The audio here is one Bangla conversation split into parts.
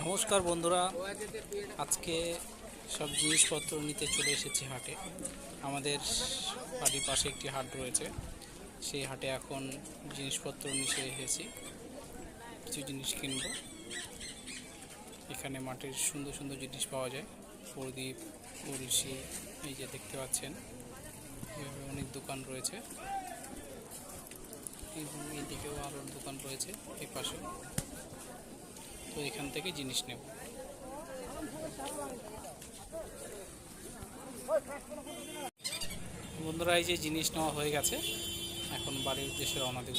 নমস্কার বন্ধুরা, আজকে সব জিনিসপত্র নিতে চলে এসেছি হাটে। আমাদের বাড়ির পাশে একটি হাট রয়েছে। সেই হাটে এখন জিনিসপত্র নিতে এসেছি। কিছু জিনিস কিনব। এখানে মাটির সুন্দর সুন্দর জিনিস পাওয়া যায়। প্রদীপ কলসি এই যে দেখতে পাচ্ছেন, এভাবে অনেক দোকান রয়েছে। এবং এইদিকেও আরও দোকান রয়েছে এই পাশে। তো এখান থেকে জিনিস নেব। বন্ধুরা, এই যে জিনিস নেওয়া হয়ে গেছে। এখন বাড়ির উদ্দেশ্যে রওনা দেব।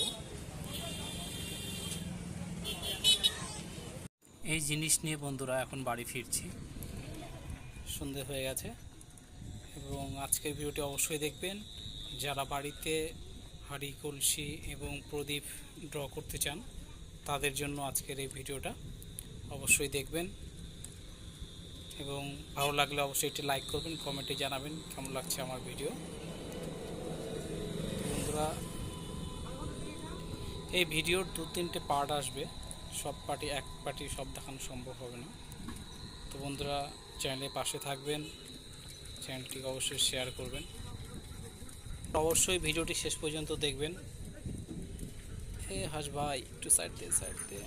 এই জিনিস নিয়ে বন্ধুরা, এখন বাড়ি ফিরছি। সন্ধে হয়ে গেছে এবং আজকের ভিডিওটি অবশ্যই দেখবেন। যারা বাড়িতে হাঁড়ি, কলসি এবং প্রদীপ ড্র করতে চান, তাদের জন্য আজকের এই ভিডিওটা অবশ্যই দেখবেন। এবং ভালো লাগলে অবশ্যই একটি লাইক করবেন কমেন্টে জানাবেন কেমন লাগছে আমার ভিডিও বন্ধুরা, এই ভিডিওর দু তিনটে পার্ট আসবে, সব পার্টি, এক পার্টি সব দেখানো সম্ভব হবে না। তো বন্ধুরা চ্যানেলের পাশে থাকবেন চ্যানেলটিকে অবশ্যই শেয়ার করবেন। অবশ্যই ভিডিওটি শেষ পর্যন্ত দেখবেন। হে হাস ভাই, একটু সাইড দিয়ে সাইড দিয়ে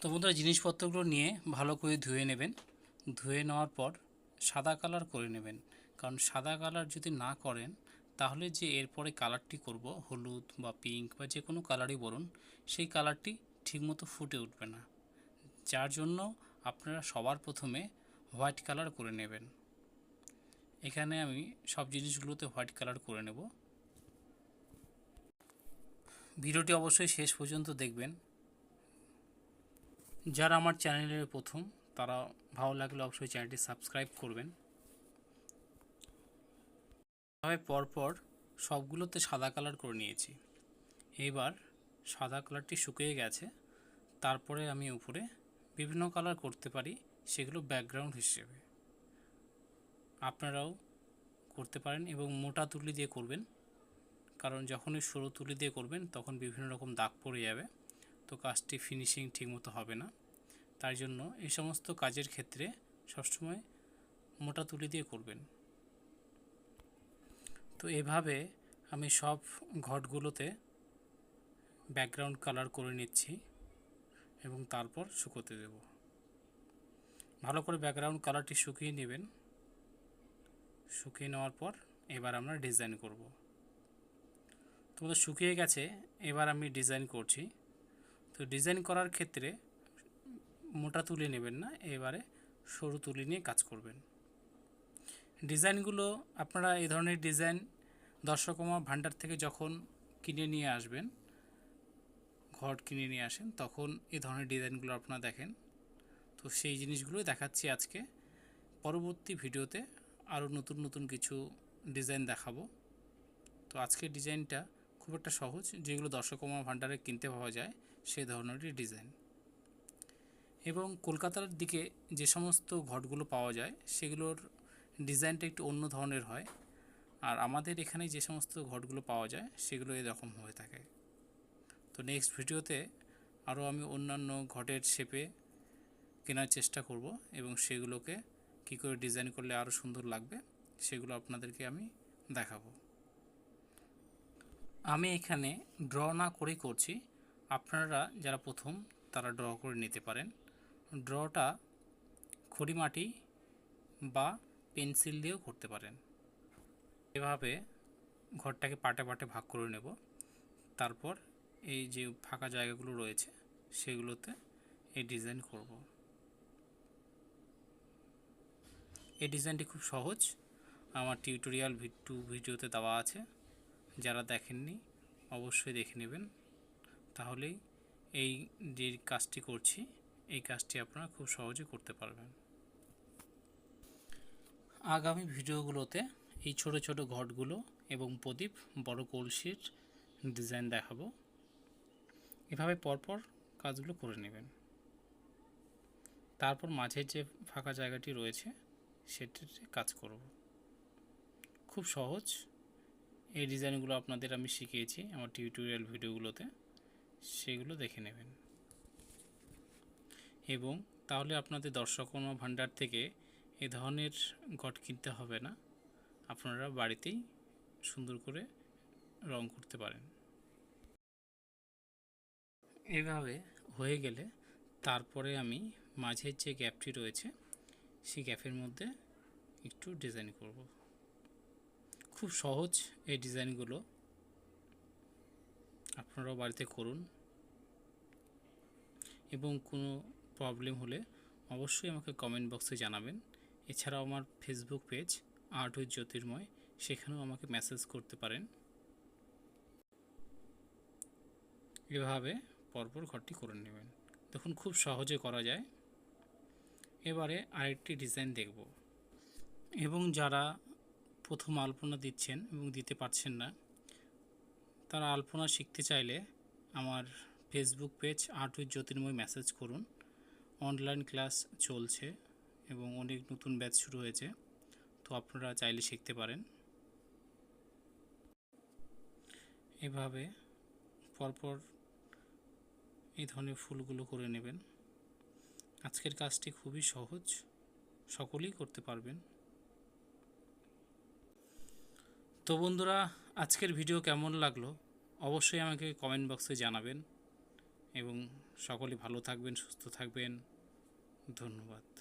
তো বন্ধুরা, জিনিসপত্রগুলো নিয়ে ভালো করে ধুয়ে নেবেন। ধুয়ে নেওয়ার পর সাদা কালার করে নেবেন। কারণ সাদা কালার যদি না করেন, তাহলে যে এরপরে কালারটি করব, হলুদ বা পিঙ্ক বা যে কোনো কালারই বলুন, সেই কালারটি ঠিকমতো ফুটে উঠবে না। যার জন্য আপনারা সবার প্রথমে হোয়াইট কালার করে নেবেন। এখানে আমি সব জিনিসগুলোতে হোয়াইট কালার করে নেব। ভিডিওটি অবশ্যই শেষ পর্যন্ত দেখবেন। যারা আমার চ্যানেলের প্রথম, তারা ভালো লাগলে অবশ্যই চ্যানেলটি সাবস্ক্রাইব করবেন। তবে পরপর সবগুলোতে সাদা কালার করে নিয়েছি। এবার সাদা কালারটি শুকিয়ে গেছে। তারপরে আমি উপরে বিভিন্ন কালার করতে পারি, সেগুলো ব্যাকগ্রাউন্ড হিসেবে। আপনারাও করতে পারেন এবং মোটা তুলি দিয়ে করবেন। কারণ যখনই সরু তুলি দিয়ে করবেন, তখন বিভিন্ন রকম দাগ পড়ে যাবে। তো কাজটি ফিনিশিং ঠিকমতো হবে না। তাই জন্য এই সমস্ত কাজের ক্ষেত্রে সবসময় মোটা তুলি দিয়ে করবেন। তো এভাবে আমি সব ঘটগুলোতে ব্যাকগ্রাউন্ড কালার করে নিচ্ছি। এবং তারপর শুকোতে দেব। ভালো করে ব্যাকগ্রাউন্ড কালারটি শুকিয়ে নেবেন। শুকিয়ে নেওয়ার পর এবার আমরা ডিজাইন করব। তোমাদের শুকিয়ে গেছে, এবার আমি ডিজাইন করছি। তো ডিজাইন করার ক্ষেত্রে মোটা তুলি নেবেন না, এবারে সরু তুলি নিয়ে কাজ করবেন। ডিজাইনগুলো আপনারা এই ধরনের ডিজাইন দর্শকমা ভাণ্ডার থেকে যখন কিনে নিয়ে আসবেন ঘর কিনে নিয়ে আসেন, তখন এই ধরনের ডিজাইনগুলো আপনারা দেখেন। তো সেই জিনিসগুলো দেখাচ্ছি আজকে। পরবর্তী ভিডিওতে আরও নতুন নতুন কিছু ডিজাইন দেখাবো। তো আজকের ডিজাইনটা খুব একটা সহজ, যেগুলো দর্শকমা ভাণ্ডারে কিনতে পাওয়া যায় সেই ধরনেরই ডিজাইন। এবং কলকাতার দিকে যে সমস্ত ঘটগুলো পাওয়া যায়, সেগুলোর ডিজাইনটা একটু অন্য ধরনের হয়। আর আমাদের এখানে যে সমস্ত ঘটগুলো পাওয়া যায়, সেগুলো এরকম হয়ে থাকে। তো নেক্সট ভিডিওতে আরও আমি অন্যান্য ঘটের শেপে কেনার চেষ্টা করব এবং সেগুলোকে কী করে ডিজাইন করলে আরও সুন্দর লাগবে, সেগুলো আপনাদেরকে আমি দেখাবো। আমি এখানে ড্র না করেই করছি, আপনারা যারা প্রথম তারা ড্র করে নিতে পারেন। ড্রটা খড়িমাটি বা পেন্সিল দিয়েও করতে পারেন। এভাবে ঘরটাকে পাটে পাটে ভাগ করে নেব, তারপর এই যে ফাঁকা জায়গাগুলো রয়েছে, সেগুলোতে এই ডিজাইন করব। এই ডিজাইনটি খুব সহজ। আমার টিউটোরিয়াল টু ভিডিওতে দেওয়া আছে। যারা দেখেননি, অবশ্যই দেখে নেবেন। তাহলেই এই যে কাজটি করছি, এই কাজটি আপনারা খুব সহজে করতে পারবেন। আগামী ভিডিওগুলোতে এই ছোট ছোট ঘটগুলো এবং প্রদীপ বড় কলসির ডিজাইন দেখাবো। এভাবে পরপর কাজগুলো করে নেবেন। তারপর মাঝের যে ফাঁকা জায়গাটি রয়েছে, সেটাতে কাজ করব। খুব সহজ। এই ডিজাইনগুলো আপনাদের আমি শিখিয়েছি আমার টিউটোরিয়াল ভিডিওগুলোতে। সেগুলো দেখে নেবেন। এবং তাহলে আপনাদের দর্শকর্মা ভাণ্ডার থেকে এ ধরনের ঘট কিনতে হবে না। আপনারা বাড়িতেই সুন্দর করে রং করতে পারেন। এভাবে হয়ে গেলে তারপরে আমি মাঝের যে গ্যাপটি রয়েছে, সেই গ্যাপের মধ্যে একটু ডিজাইন করব। খুব সহজ এই ডিজাইনগুলো। আপনারাও বাড়িতে করুন। এবং কোনো প্রবলেম হলে অবশ্যই আমাকে কমেন্ট বক্সে জানাবেন। এছাড়াও আমার Facebook page art with Jyotirmoy সেখানেও আমাকে মেসেজ করতে পারেন। এভাবে পরপর ঘরটি করে নেবেন। দেখুন, খুব সহজে করা যায়। এবারে আরেকটি ডিজাইন দেখব। এবং যারা প্রথম আলপনা দিচ্ছেন এবং দিতে পারছেন না, তারা আলপনা শিখতে চাইলে আমার Facebook page art with Jyotirmoy message করুন। অনলাইন ক্লাস চলছে এবং অনেক নতুন ব্যাচ শুরু হয়েছে, তো আপনারা চাইলে শিখতে পারেন। এভাবে পরপর এই ধরনের ফুলগুলো করে নেবেন। আজকের কাজটি খুবই সহজ। সকলেই করতে পারবেন। তো বন্ধুরা, আজকের ভিডিও কেমন লাগল? অবশ্যই আমাকে কমেন্ট বক্সে জানাবেন। এবং সকলে ভালো থাকবেন, সুস্থ থাকবেন। ধন্যবাদ।